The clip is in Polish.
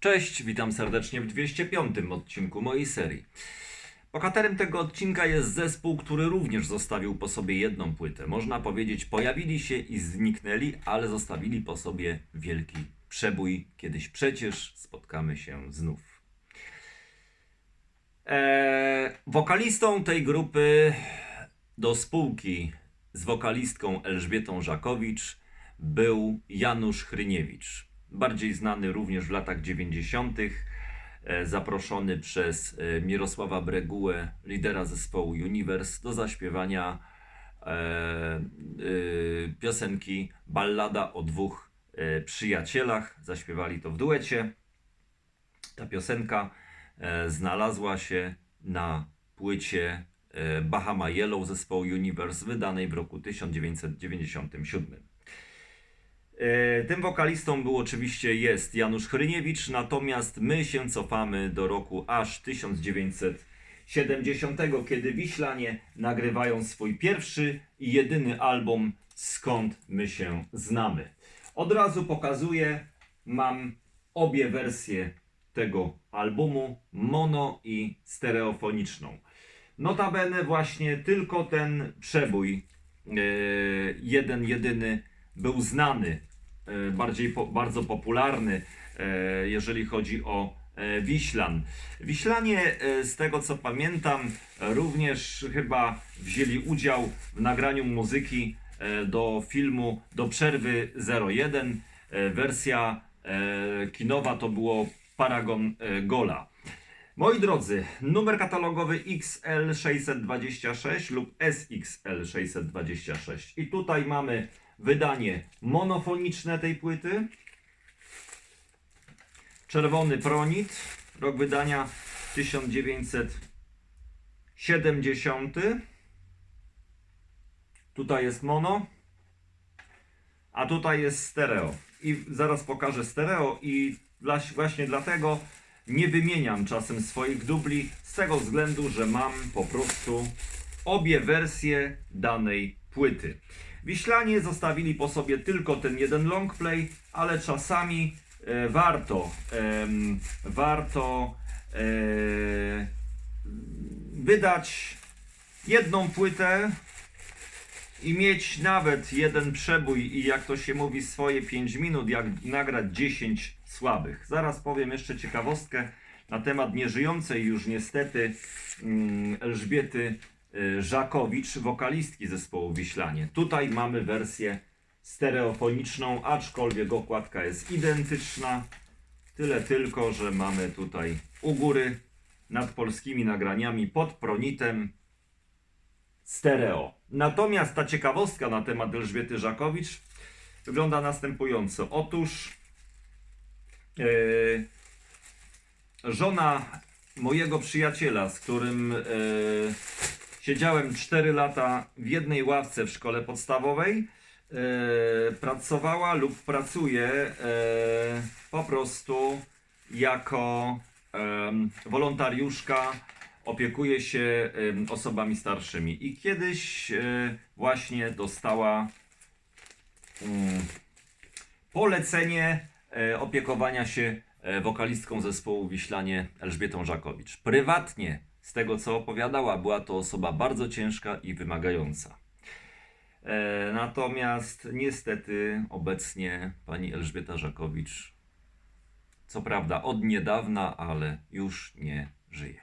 Cześć, witam serdecznie w 205 odcinku mojej serii. Bohaterem tego odcinka jest zespół, który również zostawił po sobie jedną płytę. Można powiedzieć, pojawili się i zniknęli, ale zostawili po sobie wielki przebój. Kiedyś przecież spotkamy się znów. Eee, wokalistą tej grupy do spółki z wokalistką Elżbietą Żakowicz był Janusz Chryniewicz, bardziej znany również w latach 90., e, zaproszony przez e, Mirosława Bregułę, lidera zespołu Universe, do zaśpiewania e, piosenki Ballada o dwóch przyjacielach. Zaśpiewali to w duecie. Ta piosenka znalazła się na płycie Bahama Yellow zespołu Universe, wydanej w roku 1997. E, Tym wokalistą był oczywiście jest Janusz Chryniewicz, natomiast my się cofamy do roku aż 1970, kiedy Wiślanie nagrywają swój pierwszy i jedyny album Skąd my się znamy. Od razu pokazuję, mam obie wersje tego albumu, mono i stereofoniczną. Notabene właśnie tylko ten przebój, e, jeden jedyny, był znany, bardziej po, bardzo popularny, e, jeżeli chodzi o e, Wiślan. Wiślanie, e, z tego co pamiętam, również chyba wzięli udział w nagraniu muzyki e, do filmu Do Przerwy 01. E, Wersja e, kinowa to było Paragon e, Gola. Moi drodzy, numer katalogowy XL626 lub SXL626. I tutaj mamy wydanie monofoniczne tej płyty. Czerwony Pronit, rok wydania 1970. Tutaj jest mono, a tutaj jest stereo. I zaraz pokażę stereo i właśnie dlatego nie wymieniam czasem swoich dubli z tego względu, że mam po prostu obie wersje danej płyty. Wiślanie zostawili po sobie tylko ten jeden long play, ale czasami e, warto em, warto e, wydać jedną płytę i mieć nawet jeden przebój i jak to się mówi swoje 5 minut, jak nagrać 10 słabych. Zaraz powiem jeszcze ciekawostkę na temat nieżyjącej już niestety mm, Elżbiety Żakowicz, wokalistki zespołu Wiślanie. Tutaj mamy wersję stereofoniczną, aczkolwiek okładka jest identyczna. Tyle tylko, że mamy tutaj u góry nad polskimi nagraniami pod pronitem stereo. Natomiast ta ciekawostka na temat Elżbiety Żakowicz wygląda następująco. Otóż yy, żona mojego przyjaciela, z którym yy, siedziałem 4 lata w jednej ławce w szkole podstawowej, yy, pracowała lub pracuje yy, po prostu jako em, wolontariuszka opiekuje się em, osobami starszymi. I kiedyś e, właśnie dostała mm, polecenie e, opiekowania się e, wokalistką zespołu Wiślanie Elżbietą Żakowicz. Prywatnie, z tego co opowiadała, była to osoba bardzo ciężka i wymagająca. E, Natomiast niestety obecnie pani Elżbieta Żakowicz, co prawda od niedawna, ale już nie żyje.